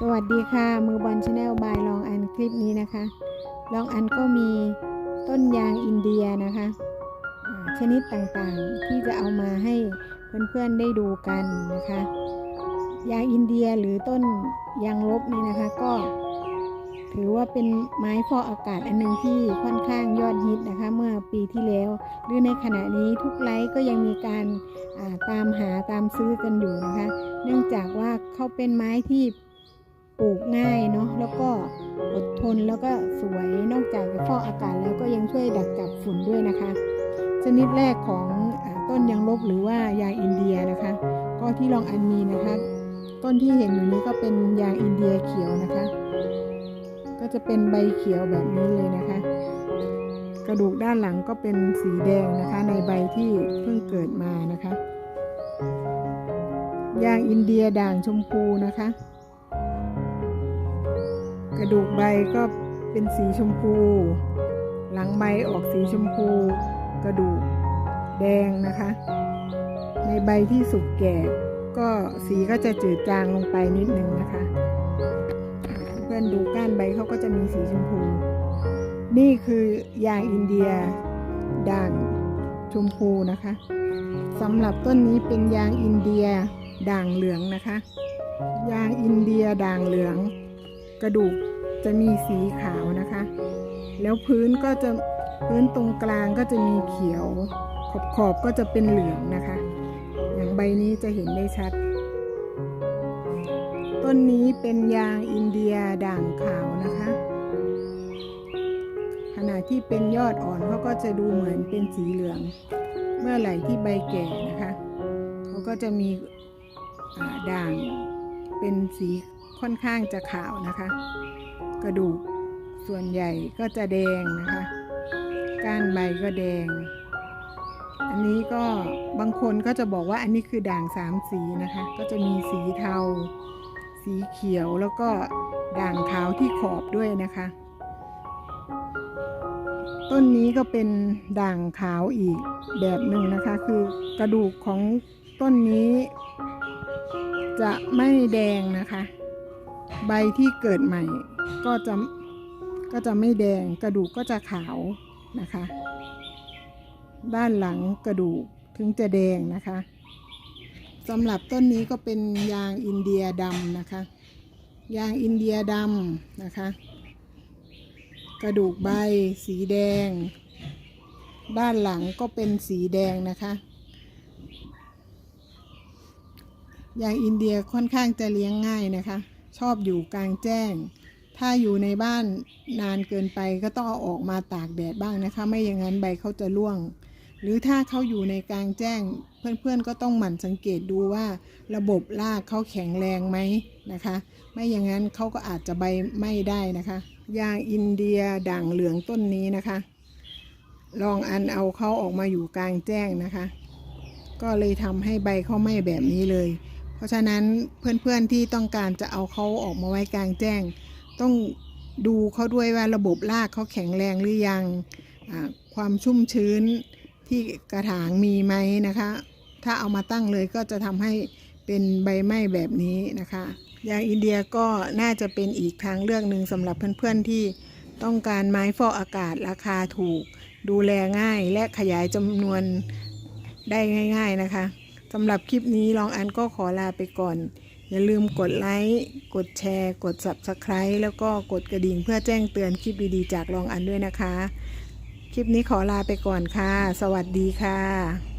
สวัสดีค่ะมือบอลชาแนลบายลองอันคลิปนี้นะคะ ลองอันก็มีต้นยางอินเดียนะคะชนิดต่างๆที่จะเอามาให้เพื่อนๆได้ดูกันนะคะ ยางอินเดียหรือต้นยางลบนี่นะคะ ก็ ถือว่าเป็นไม้ฟอกอากาศอันหนึ่งที่ค่อนข้างยอดฮิตนะคะ เมื่อปีที่แล้ว หรือในขณะนี้ทุกไลฟ์ก็ยังมีการาตามหาตามซื้อกันอยู่นะคะ เนื่องจากว่าเขาเป็นไม้ที่ ปลูกง่ายเนาะแล้วก็อดทนแล้วก็สวยนอกจากจะฟอกอากาศแล้วก็ยังช่วยดักจับฝุ่นด้วยนะคะ ชนิดแรกของอาต้นยางลบหรือว่ายางอินเดียนะคะ ก็ที่ลองอันมีนะคะ ต้นที่เห็นอยู่นี้ก็เป็นยางอินเดียเขียวนะคะ ก็จะเป็นใบเขียวแบบนี้เลยนะคะ กระดูกด้านหลังก็เป็นสีแดงนะคะ ในใบที่เพิ่งเกิดมานะคะยางอินเดียด่างชมพูนะคะ กระดูกใบก็เป็นสีชมพู หลังใบออกสีชมพู กระดูกแดงนะคะ ในใบที่สุกแก่ก็สีก็จะจืดจางลงไปนิดนึงนะคะ เพื่อนดูก้านใบเขาก็จะมีสีชมพู นี่คือยางอินเดียด่างชมพูนะคะสำหรับต้นนี้เป็นยางอินเดียด่างเหลืองนะคะ ยางอินเดียด่างเหลือง กระดูกจะมีสีขาวนะคะ แล้วพื้นก็จะพื้นตรงกลางก็จะมีเขียว ขอบขอบๆก็จะเป็นเหลืองนะคะ อย่างใบนี้จะเห็นได้ชัด ต้นนี้เป็นยางอินเดียด่างขาวนะคะ ขณะที่เป็นยอดอ่อนเขาก็จะดูเหมือนเป็นสีเหลือง เมื่อไหร่ที่ใบแก่นะคะ เขาก็จะมีด่างเป็นสี ค่อนข้างจะขาวนะคะ กระดูกส่วนใหญ่ก็จะแดงนะคะ ก้านใบก็แดง อันนี้ก็บางคนก็จะบอกว่าอันนี้คือด่างสามสีนะคะ ก็จะมีสีเทา สีเขียวแล้วก็ด่างขาวที่ขอบด้วยนะคะ ต้นนี้ก็เป็นด่างขาวอีกแบบหนึ่งนะคะ คือกระดูกของต้นนี้จะไม่แดงนะคะ ใบที่เกิดใหม่ก็จะก็จะไม่แดงกระดูกก็จะขาวนะคะ ด้านหลังกระดูกถึงจะแดงนะคะสำหรับต้นนี้ก็เป็นยางอินเดียดำนะคะ ยางอินเดียดำนะคะ กระดูกใบสีแดง ด้านหลังก็เป็นสีแดงนะคะยางอินเดียค่อนข้างจะเลี้ยงง่ายนะคะ ชอบอยู่กลางแจ้ง ถ้าอยู่ในบ้านนานเกินไปก็ต้องเอาออกมาตากแดดบ้างนะคะ ไม่อย่างนั้นใบเขาจะร่วง หรือถ้าเขาอยู่ในกลางแจ้ง เพื่อนๆก็ต้องหมั่นสังเกตดูว่าระบบรากเขาแข็งแรงไหมนะคะ ไม่อย่างนั้นเขาก็อาจจะใบไม่ได้นะคะยางอินเดียด่างเหลืองต้นนี้นะคะ ลองอันเอาเขาออกมาอยู่กลางแจ้งนะคะ ก็เลยทำให้ใบเขาไหม้แบบนี้เลย เพราะฉะนั้นเพื่อนๆที่ต้องการจะเอาเขาออกมาไว้กลางแจ้ง ต้องดูเขาด้วยว่าระบบรากเขาแข็งแรงหรือยัง ความชุ่มชื้นที่กระถางมีไหมนะคะ ถ้าเอามาตั้งเลยก็จะทำให้เป็นใบไหม้แบบนี้นะคะยางอินเดียก็น่าจะเป็นอีกทางเลือกหนึ่งสำหรับเพื่อนๆที่ต้องการไม้ฟอกอากาศราคาถูก ดูแลง่ายและขยายจำนวนได้ง่าย ๆนะคะ สำหรับคลิปนี้ลองอันก็ขอลาไปก่อน อย่าลืมกดไลค์ กดแชร์ กด Subscribe แล้วก็กดกระดิ่งเพื่อแจ้งเตือนคลิปดีๆ จากลองอันด้วยนะคะ คลิปนี้ขอลาไปก่อนค่ะ สวัสดีค่ะ